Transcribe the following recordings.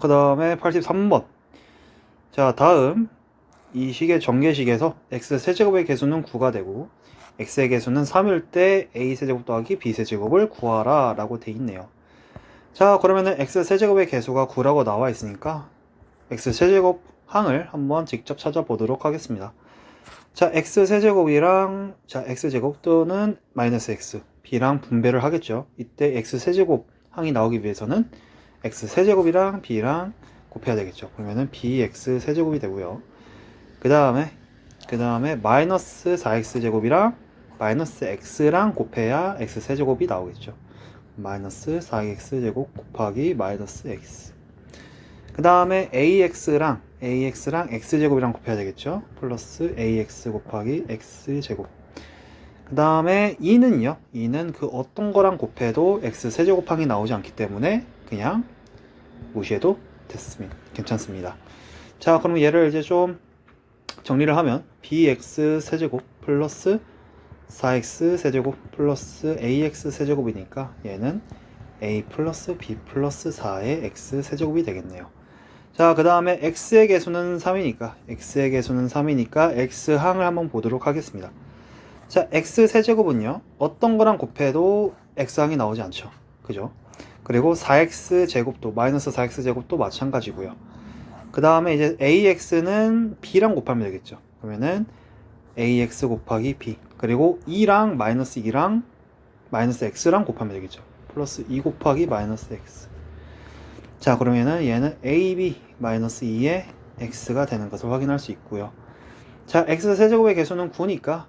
그 다음에 83번. 자, 다음. 이 식의 전개식에서 x 세제곱의 개수는 9가 되고 x의 개수는 3일 때 a 세제곱 더하기 b 세제곱을 구하라 라고 돼 있네요. 자, 그러면은 x 세제곱의 개수가 9라고 나와 있으니까 x 세제곱 항을 한번 직접 찾아보도록 하겠습니다. 자, x 세제곱이랑 자, x 제곱 또는 마이너스 x, b랑 분배를 하겠죠. 이때 x 세제곱 항이 나오기 위해서는 x 세제곱이랑 b랑 곱해야 되겠죠. 그러면은 bx 세제곱이 되고요. 그 다음에 그 다음에 마이너스 4x 제곱이랑 마이너스 x랑 곱해야 x 세제곱이 나오겠죠. 마이너스 4x 제곱 곱하기 마이너스 x. 그 다음에 ax랑 ax랑 x 제곱이랑 곱해야 되겠죠. 플러스 ax 곱하기 x 제곱. 그 다음에 2는요. 2는 그 어떤 거랑 곱해도 x 세제곱항이 나오지 않기 때문에 그냥 무시해도 됐습니다. 괜찮습니다. 자, 그럼 얘를 이제 좀 정리를 하면 bx 세제곱 플러스 4x 세제곱 플러스 ax 세제곱이니까 얘는 a 플러스 b 플러스 4의 x 세제곱이 되겠네요. 자, 그 다음에 x의 개수는 3이니까 x의 개수는 3이니까 x항을 한번 보도록 하겠습니다. 자, x 세제곱은요. 어떤 거랑 곱해도 x항이 나오지 않죠. 그죠? 그리고 4x 제곱도 마이너스 4x 제곱도 마찬가지고요. 그 다음에 이제 ax는 b랑 곱하면 되겠죠. 그러면은 ax 곱하기 b 그리고 2랑 마이너스 2랑 마이너스 x랑 곱하면 되겠죠. 플러스 2 곱하기 마이너스 x 자 그러면은 얘는 ab 마이너스 2의 x가 되는 것을 확인할 수 있고요. 자 x 세제곱의 개수는 9니까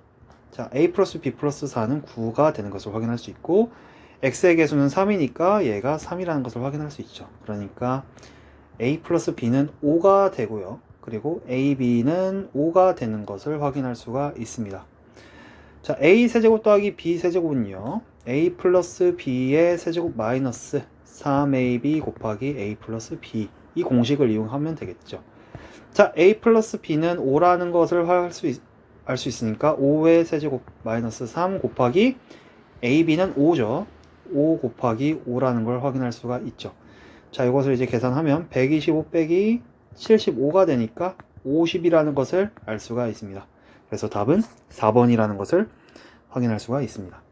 자 a 플러스 b 플러스 4는 9가 되는 것을 확인할 수 있고 x의 개수는 3이니까 얘가 3이라는 것을 확인할 수 있죠. 그러니까 a 플러스 b는 5가 되고요. 그리고 ab는 5가 되는 것을 확인할 수가 있습니다. 자, a 세제곱 더하기 b 세제곱은요. a 플러스 b의 세제곱 마이너스 3ab 곱하기 a 플러스 b 이 공식을 이용하면 되겠죠. 자, a 플러스 b는 5라는 것을 알 수 알 수 있으니까 5의 세제곱 마이너스 3 곱하기 ab는 5죠. 5 곱하기 5라는 걸 확인할 수가 있죠. 자, 이것을 이제 계산하면 125 빼기 75가 되니까 50이라는 것을 알 수가 있습니다. 그래서 답은 4번이라는 것을 확인할 수가 있습니다.